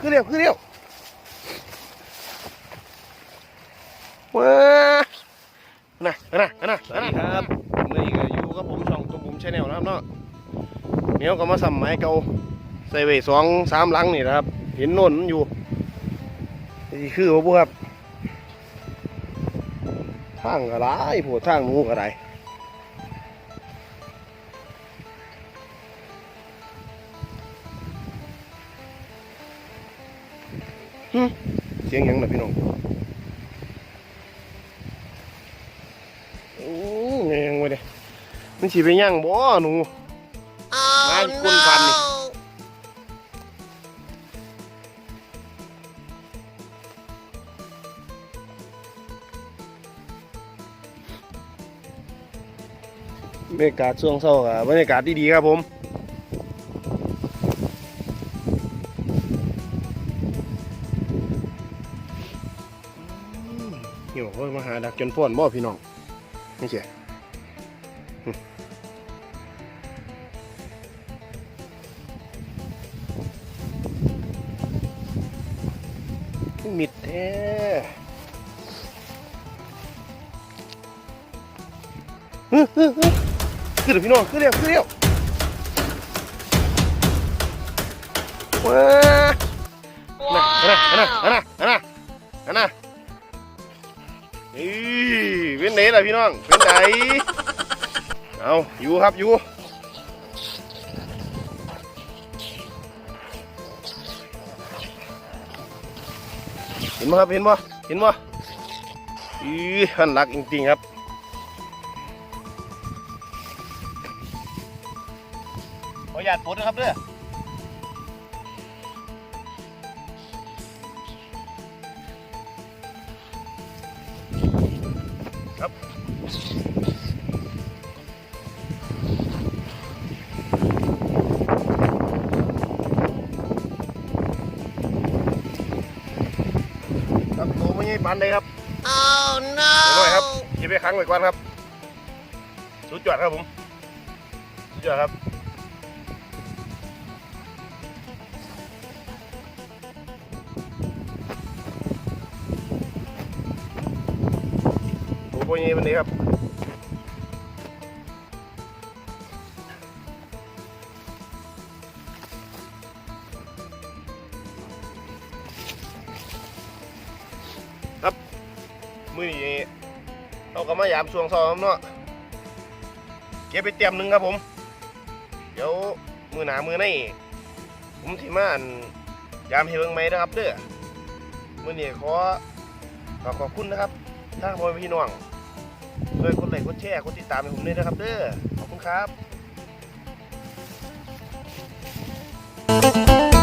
คือเร็วคือเร็วว้าน่ะน่ะน่ะสวัสดีครับเมื่อนี้ก็อยู่กับผมช่องตัวบุมชาแนลนะครับเนาะเนี้ยก็มาสัมไม้เก่าใส่ไว้สองสามลังนี่นะครับ เห็นโน่นอยู่นี่คือว่าบุครับทางกระไรผัวทางหนูกระไร เสียงหยังนะพี่น้องโอ้ยยังไงเด้มันฉีไปย่างบ่หนูมาที่ก้นฟันนี่บรรยากาศช่วงเช้ากับบรรยากาศดีๆครับผม หี่ยวเฮ้ยมาหาดักจนฟ้อนบ่พี่น้องนี่เสียมิดแท้ฮึฮึฮึขึ้นพี่น้องขึ้นเร็วขึ้นเร็วว้าอันน่ะอันน่ะอันน่ะอันน่ะอันน่ะ นี่เป็นไหนล่ะพี่น้องเป็นไหนเอาอยู่ครับอยู่เห็นไหมครับเห็นบ่เห็นบ่อีหันหลักจริงๆครับขออนุญาตปลดนะครับเด้อ ม่ใช่ปันเลยครับ Oh เดี๋ยวหน่อยครับ no! เก็บไปค้างไว้ก่อนครับสุดยอดครับผมสุดยอดครับโอ้โหนี่วันนี้ครับครับ มือนี้เราก็มายามช่วงซ้อมเนาะเก็บไปเตรียมหนึ่งครับผม เดี๋ยวมือหนามือในผมสิมาอันยามเฮเบิงไหมนะครับเด้อมือนี้ขอขอขอบคุณนะครับถ้าพ่อพี่น้องช่วยกดไลค์กดแชร์กดติดตามให้ผมด้วยนะครับ เด้อขอบคุณครับ